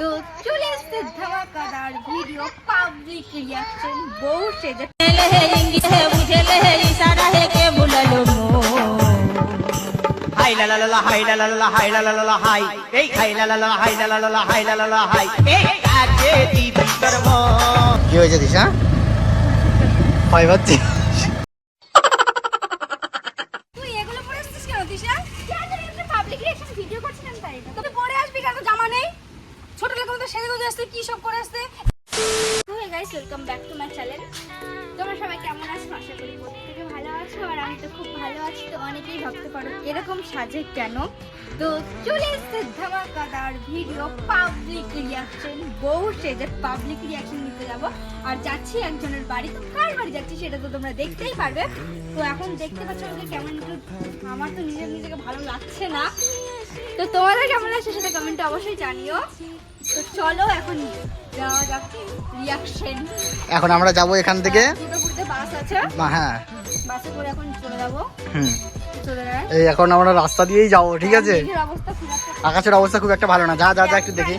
তো চলে আসতে ধামাকাদার ভিডিও পাবলিক রিয়াকশন বউ সেজে হাই লা লা হাই লা লা হাই লা লা হাই এই হাই লা লা লা কি হয়েছে দিশা হয় তুই এগুলো পড়ে আসছিস কেন দিশা পাবলিক রিয়াকশন ভিডিও করছিলাম তাই কি সব করে আসছে তো হে গাইস ওয়েলকাম তোমরা সবাই কেমন আছো? আর অনেকেই এরকম সাজে কেন? তো চলে এসছে ভিডিও পাবলিক রিয়াকশন বউ সেজে পাবলিক রিয়াকশন নিতে যাব। আর যাচ্ছি একজনের বাড়ি, তো কার বাড়ি যাচ্ছি সেটা তো তোমরা দেখতেই পারবে। তো এখন দেখতে পাচ্ছ আমাকে কেমন আমার তো নিজের নিজেকে ভালো লাগছে না। তো তোমাদের কেমন লাগছে সেটা কমেন্টে অবশ্যই জানিও। তো চলো এখন যাওয়া যাক রিয়াকশন এখন আমরা যাব এখান থেকে। দুটোপুরিতে বাস আছে। হ্যাঁ। বাসে করে এখন চলে যাব। হুম। এই এখন আমরা রাস্তা দিয়েই যাব ঠিক আছে? আকাশের অবস্থা খুব একটা ভালো না। যা যা যা একটু দেখি।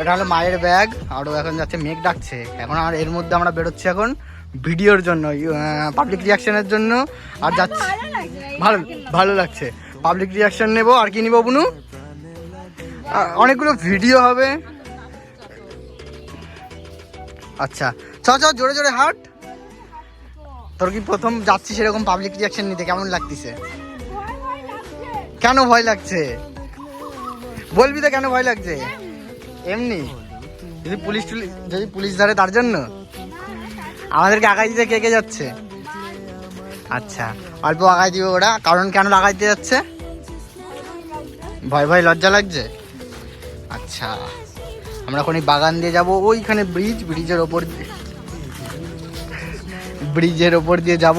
এটা হলো মায়ের ব্যাগ আরও এখন যাচ্ছে মেঘ ডাকছে। এখন আর এর মধ্যে আমরা বেরোচ্ছি এখন ভিডিওর জন্য পাবলিক রিয়াকশনের জন্য। আর যাচ্ছি ভালো। ভালো লাগছে। পাবলিক রিয়াকশন নেব আর কি নিব বুনু? অনেকগুলো ভিডিও হবে। আচ্ছা চ চ জোরে জোরে হাট। তোর কি প্রথম যাচ্ছি সেরকম পাবলিক রিয়াকশন নিতে? কেমন লাগতেছে। কেন ভয় লাগছে? বলবি তো কেন ভয় লাগছে? এমনি? যদি পুলিশ যদি পুলিশ ধরে তার জন্য? আমাদেরকে আগাই দিতে কে কে যাচ্ছে? আচ্ছা অল্প আগাই দিবে ওরা। কারণ কেন আগাই দিতে যাচ্ছে? ভয় ভয়, লজ্জা লাগছে? আচ্ছা। আমরা এখন এই বাগান দিয়ে যাব ওইখানে ব্রিজ ব্রিজের ওপর দিয়ে ব্রিজের ওপর দিয়ে যাব।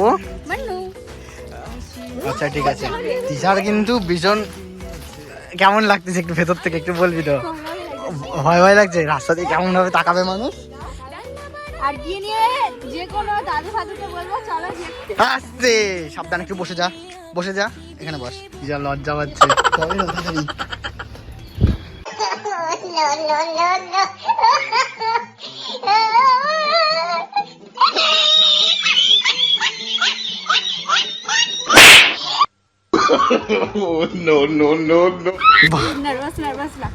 আচ্ছা ঠিক আছে। তিশার কিন্তু ভীষণ কেমন লাগতেছে একটু ভেতর থেকে একটু বলবি তো? ভয় ভয় লাগছে? রাস্তা দিয়ে কেমন ভাবে তাকাবে মানুষ? আর গিয়ে নিয়ে যে কোনো দাদু ফাদুকে বলব চলো দেখতে সাবধানে একটু বসে যা বসে যা। এখানে বস। যা লজ্জা পাচ্ছে। না তাড়াতাড়ি। বাহ, নার্ভাস নার্ভাস লাগ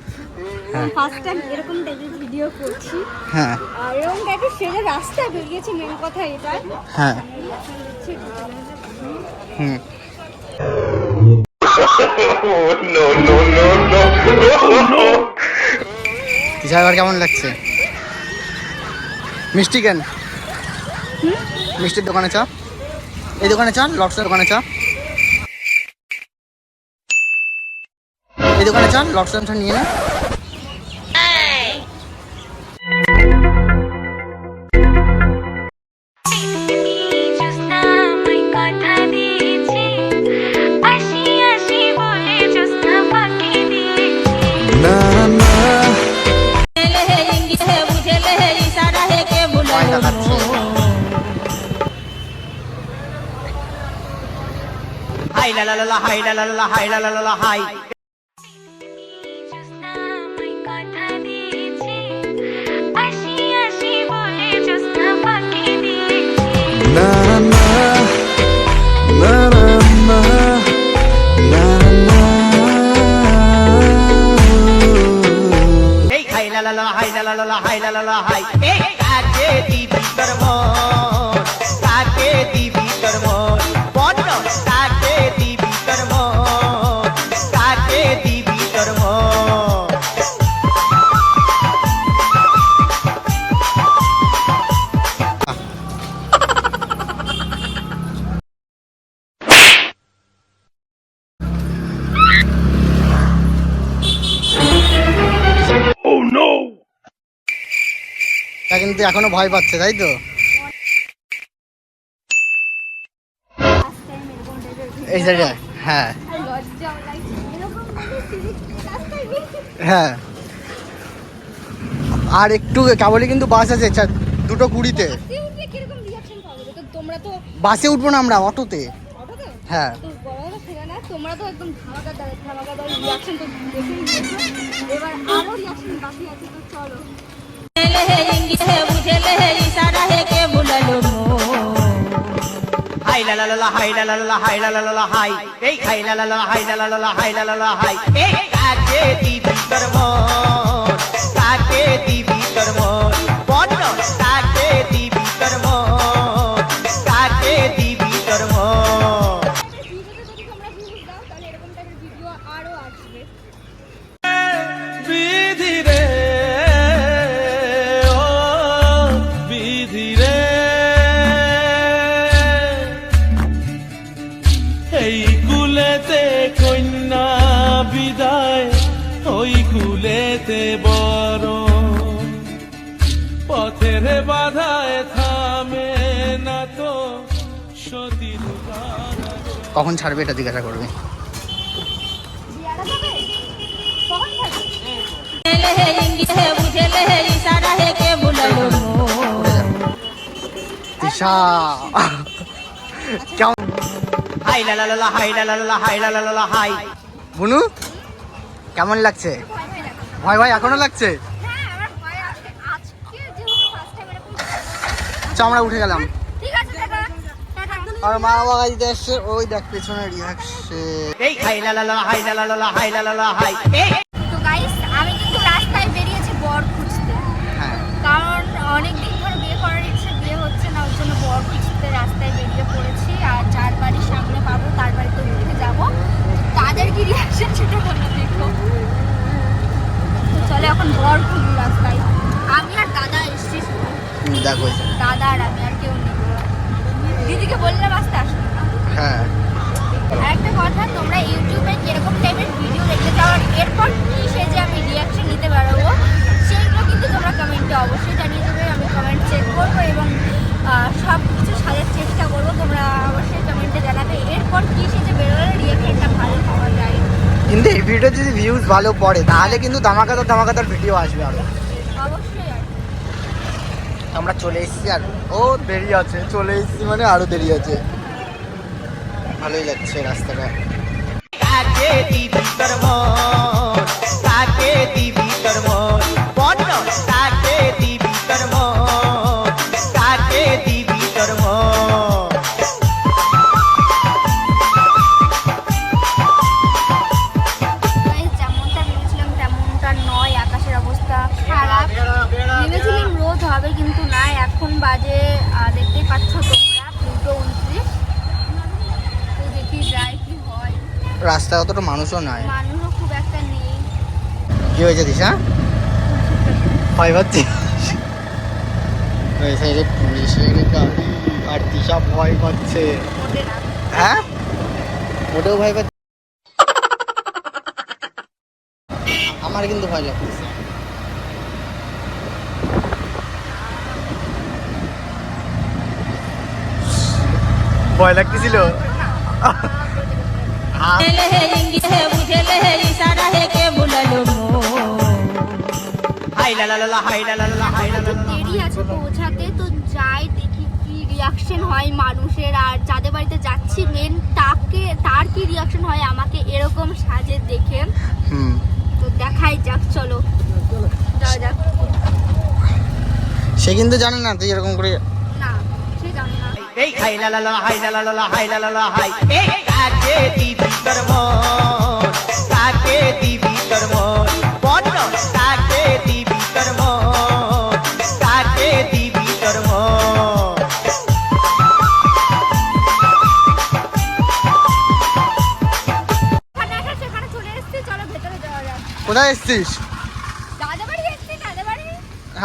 ফার্স্ট টাইম এরকম টাইপের ভিডিও করছি হ্যাঁ আর এরকম টাইপের সেজে রাস্তা বেরিয়েছি মেন কথা এটাই হ্যাঁ রিয়াকশন দিচ্ছি হুম তিশা এবার কেমন লাগছে? মিষ্টি কেন? মিষ্টির দোকানে চা। এই দোকানে চা লটসের দোকানে চা। এই দোকানে চা লটসের নিয়ে না। হাই লা লা লা হাই লা লা লা হাই লা লা লা হাই হাই লা লা লা হাই লা লা লা লা হাই লা লা লা হাই এই কাজে দিবি কর্ম কিন্তু এখনও ভয় পাচ্ছে, তাই তো? এই হ্যাঁ। হ্যাঁ। আর একটু কেবলই কিন্তু বাস আছে দুটো কুড়িতে। বাসে উঠবো না আমরা, অটোতে। হ্যাঁ। তোমরা তো একদম হাই লা লা লা হাই লা লা লা হাই লা লা লা হাই এই হাই লা লা লা, হাই লা লা লা হাই লা লা লা, হাই এই কাকে দিবি তোর কুলেতে কন্যা বিদায় ওই কুলেতে বড় পথের বাধায় থামে না তো সতীর কখন ছাড়বে এটা জিজ্ঞাসা করবে? জিয়ারা হাই লা লা লা হাই লা লা লা হাই লা লা লা হাই বুনু কেমন লাগছে ভয় ভয় এখনও লাগছে হ্যাঁ আমার উঠে গেলাম আর মা বাবা দিতে আসছে ওই দেখ পেছনে রিয়াকশন এই হাই লা লা লা হাই লা লা লা, হাই লা লা লা, হাই এই তো গাইস আমি কিন্তু রাস্তায় বেরিয়েছি বর খুঁজতে হ্যাঁ কারণ অনেক দিন ধরে বিয়ে করার ইচ্ছে বিয়ে হচ্ছে না ওর জন্য বর খুঁজতে রাস্তায় বেরিয়ে পড়েছি আর যার বাড়ির সামনে পাবো তার বাড়িতে উঠে যাব তাদের কি রিয়াকশন সেটা বলে দেখো তো চলে এখন বর খুঁজি রাস্তায় আমি আর দাদা এসছি শুধু। দেখো দাদা আর আমি আর কেউ নেই দিদিকে বললাম আসতে আসবে না হ্যাঁ। একটা কথা তোমরা ইউটিউবে কীরকম টাইপের ভিডিও দেখতে চাও আর এরপর কি সেজে আমি রিয়াকশন নিতে পারব সেইগুলো কিন্তু তোমরা কমেন্টে অবশ্যই জানিয়ে দেবে। আমি কমেন্ট চেক করব এবং সব কিছু সাজার চেষ্টা করব। তোমরা অবশ্যই কমেন্টে জানাবে। এরপর কি সেজে বেরোলে রিয়াকশনটা ভালো পাওয়া যায়। কিন্তু এই ভিডিও যদি ভিউজ ভালো পড়ে তাহলে কিন্তু ধামাকাদার ধামাকাদার ভিডিও আসবে আরও। অবশ্যই। আমরা চলে এসেছি আর ও দেরি আছে চলে এসেছি মানে আরও দেরি আছে। ভালোই লাগছে রাস্তাটা। কাকে দিবি তোর মন? কাকে দিবি তোর মন? রাস্তায় অতটা মানুষও নাই। মানুষও খুব একটা নেই। কি হয়েছে দিশা? ভয় পাচ্ছি সাইডে পুলিশের গাড়ি আর দিশা ভয় পাচ্ছে। হ্যাঁ? ওটাও ভয় পাচ্ছে। আমার কিন্তু ভয় লাগছে ভয় লাগতেছিল? দেরি আছে পৌঁছাতে তো যাই দেখি কি রিয়াকশন হয় মানুষের আর যাদের বাড়িতে যাচ্ছি মেন তাকে তার কি রিয়াকশন হয় আমাকে এরকম সাজে দেখে তো দেখাই যাক চলো যাক সে কিন্তু জানে না তুই এরকম করে এই হাই লা লা লা হাই লা লা লা হাই লা লা লা, হাই। এই কাকে দিবি তোর মন? কাকে দিবি তোর মন? বল কাকে দিবি তোর মন? কাকে দিবি তোর মন? কোথায় এসছিস দাদা বাড়ি এসেছি দাদা বাড়ি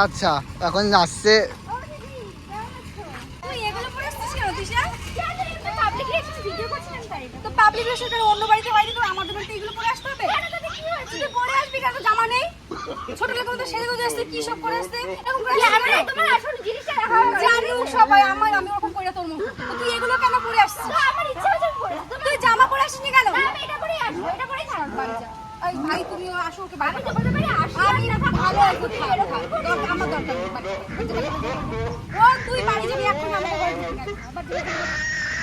আচ্ছা এখন আসছে ও দিদি কেমন আছো তুই এগুলো পরে এসেছিস কেন দিশা পাবলিক রিয়েকশন ভিডিও করছিলাম তো পাবলিক অন্য বাড়িতে বাইরে তো আমাদের বাড়িতে এগুলো পরে আসতে হবে? তুই পরে আসবি কেন? জামা নেই? ছোট মতো সেজে গুজে আসছে কি সব করে আসছে এরকম জানি তোমার আসল জিনিসটা জানি সবাই আমার আমি ওরকম করে তোর মুখ। তুই এগুলো কেন পরে আসছিস? আমার ইচ্ছা পরে তুই জামা পরে আসিস কেন? আমি এটা পরেই আসব এটা পরেই থাক বাড়ি যা এই ভাই তুমি আসো ওকে বাড়ি আমি তোমাদের বাড়ি আসি আমি না ভালো আছে থাক আমার দরকার ও তুই বাড়ি যাবি এখন আমাকে বাড়ি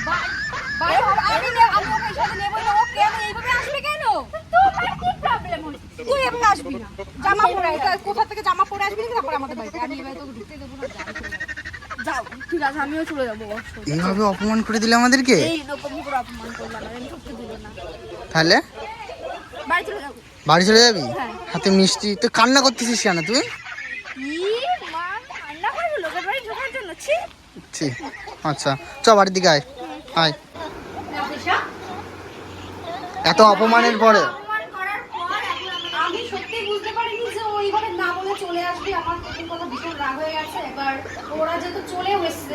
আমি আমি ওকে সাথে না, ও কেন এইভাবে আসবে কেন? তোমার কি problem হচ্ছে? তুই এভাবে আসবি না। জামা পরে কোথা থেকে জামা পরে আসবি নাকি আমাদের বাড়িতে? আমি এবার তোকে ঢুকতে দেবো না, যাও চলে যাও। যাও, ঠিক আছে, আমিও চলে যাব এইভাবে অপমান করে দিলে আমাদেরকে এইরকম করে অপমান করলাম, আমি ঢুকতে দিল না। তাহলে বাড়ি চলে যাব। বাড়ি চলে যাবি হ্যাঁ। হাতে মিষ্টি তো কান্না করতেছিস কেন তুই আচ্ছা চ বাড়ির দিকে আয় আয়। এত অপমানের পরে। অপমান করার পর এখন আমাকে- আমি সত্যি বুঝতে পারিনি যে ও এইভাবে না বলে চলে আসবে। আমার প্রথম কথা ভীষণ রাগ হয়ে গেছে। এবার ওরা যেহেতু এসছে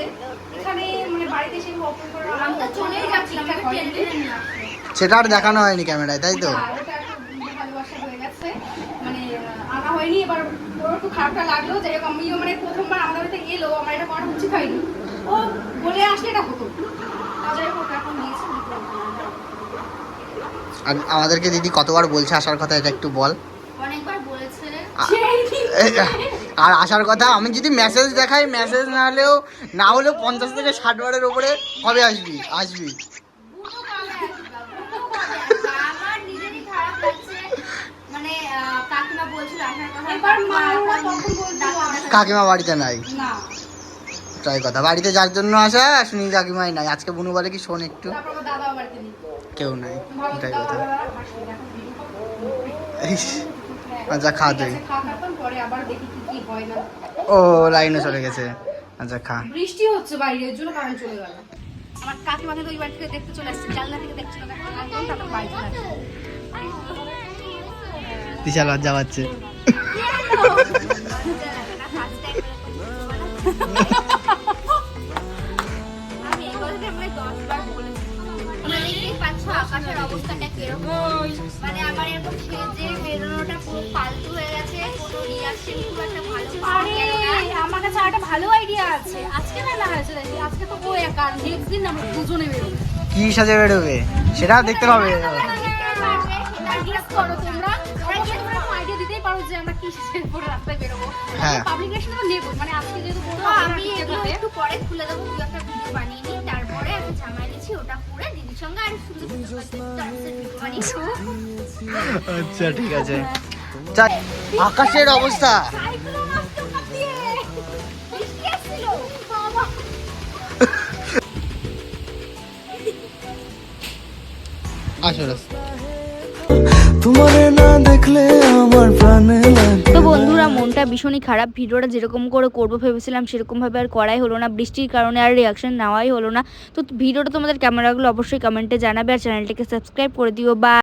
এখানে মানে বাড়িতে এসে অপমান করে আমি তো চলেই যাচ্ছিলাম। সেটা আর দেখানো হয়নি ক্যামেরায় তাই তো? একটু ভালোবাসা হয়ে গেছে। মানে আনা হয়নি। এবার ওর একটু খারাপটা লাগল। যাই হোক আমিও মানে প্রথমবার আমাদের বাড়িতে এলো। আমার এটা করা উচিত হয়নি। ও বলে আসলে এটা হতো। আমাদেরকে দিদি কতবার বলছে আসার কথা এটা একটু বল। আর আসার কথা আমি যদি মেসেজ দেখাই মেসেজ না হলেও না হলেও পঞ্চাশ থেকে ষাট বারের উপরে কবে আসবি? আসবি। আমার নিজেরই খারাপ লাগছে। মানে কাকিমা বাড়িতে নাই। না। তাই কথা। বাড়িতে যার জন্য আসা শুনি কাকিমাই নাই। আজকে বুনু বলে কি শোন একটু? কেউ নাই। এটাই কথা। ইস, আচ্ছা খা তুই। হয় ও লাইনে চলে গেছে। আচ্ছা খা। বৃষ্টি হচ্ছে বাইরে জন্য কারেন্ট চলে গেল। আমার কাকিমা কিন্তু ওই বাড়ি থেকে দেখতে চলে আসছে জানলা থেকে দেখছিল তারপর বাড়ি চলে আসছে। দিশা লজ্জা পাচ্ছে। বলেছি। দেখতেই পাচ্ছ আকাশের অবস্থাটা কীরকম। মানে আমার এরকম সেজে বেরোনোটা ফালতু হয়ে গেছে। কোনো reaction খুব একটা ভালো পাওয়া আমার কাছে একটা ভালো আইডিয়া আছে আজকে না না হয়েছে আজকে তো ও একা নেক্সট দিন আমরা দুজনে বেরোবো কি সাজে বেরোবে সেটা দেখতে পাবে তোমরা যে আমরা কি শেষ রাস্তায় বেরোবো হ্যাঁ। পাবলিকেশন তো নেব মানে আজকে যেহেতু বড় আমি একটু পরে খুলে দেবো একটা ভিডিও বানিয়ে নিই তারপরে একটা জামাই নিচ্ছি ওটা পরে দিদির সঙ্গে আর সুন্দর সুন্দর ভিডিও বানিয়ে আচ্ছা ঠিক আছে আকাশের অবস্থা সাইক্লোন আসছে ওখান দিয়ে। বৃষ্টি আসছিল। বাবা। আসো রাস্তা তোমারে না দেখলে আমার প্রাণে লাগে তো বন্ধুরা মনটা ভীষণই খারাপ। ভিডিওটা যেরকম করে করব ভেবেছিলাম সেরকম ভাবে আর করাই হলো না। বৃষ্টির কারণে আর রিয়াকশন নেওয়াই হলো না। তো ভিডিওটা তোমাদের ক্যামেরাগুলো অবশ্যই কমেন্টে জানাবে আর চ্যানেলটিকে সাবস্ক্রাইব করে দিও। বা